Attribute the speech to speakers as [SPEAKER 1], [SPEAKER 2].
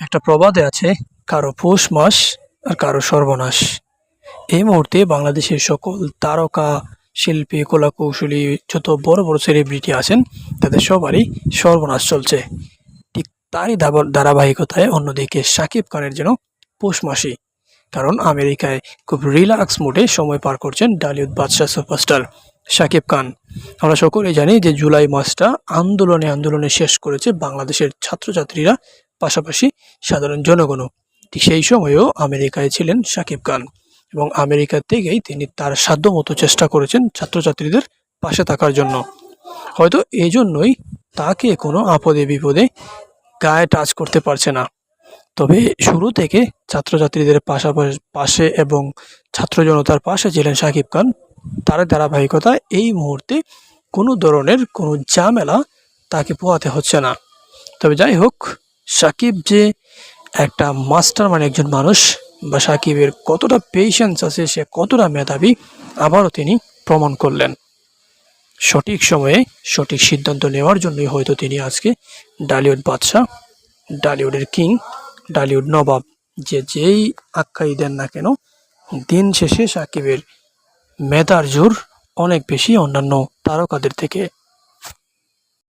[SPEAKER 1] একটা প্রবাদে আছে, কারও পৌষ মাস আর কারও সর্বনাশ। এই মুহূর্তে বাংলাদেশের সকল তারকা, শিল্পী, কলাকৌশলী, যত বড় বড় সেলিব্রিটি আছেন, তাদের সবারই সর্বনাশ চলছে। ঠিক তারই ধারাবাহিকতায় অন্যদিকে সাকিব খানের যেন পৌষ মাসই। কারণ আমেরিকায় খুব রিল্যাক্স মোডে সময় পার করছেন ডালিউড বাদশাহ সুপারস্টার শাকিব খান। আমরা সকলেই জানি যে জুলাই মাসটা আন্দোলনে আন্দোলনে শেষ করেছে বাংলাদেশের ছাত্রছাত্রীরা পাশাপাশি সাধারণ জনগণও। ঠিক সেই সময়েও আমেরিকায় ছিলেন শাকিব খান এবং আমেরিকা থেকেই তিনি তার সাধ্যমতো চেষ্টা করেছেন ছাত্রছাত্রীদের পাশে থাকার জন্য। হয়তো এই জন্যই তাকে কোনো আপদে বিপদে গায়ে টাচ করতে পারছে না। তবে শুরু থেকে ছাত্রছাত্রীদের পাশাপাশি পাশে এবং ছাত্র জনতার পাশে ছিলেন শাকিব খান। তার ধারাবাহিকতা এই মুহূর্তে কোনো ধরনের কোনো ঝামেলা তাকে পোহাতে হচ্ছে না। তবে যাই হোক সাকিব যে একটা মাস্টার মানে একজন মানুষ বা সাকিবের কতটা পেশেন্স আছে, সে কতটা মেধাবী, আবারও তিনি প্রমাণ করলেন। সঠিক সময়ে সঠিক সিদ্ধান্ত নেওয়ার জন্যই হয়তো তিনি আজকে ডালিউড বাদশাহ, ডালিউডের কিং, ডালিউড নবাব, যে যেই আখ্যাই দেন না কেন, দিন শেষে সাকিবের মেধার জোর অনেক বেশি অন্যান্য তারকাদের থেকে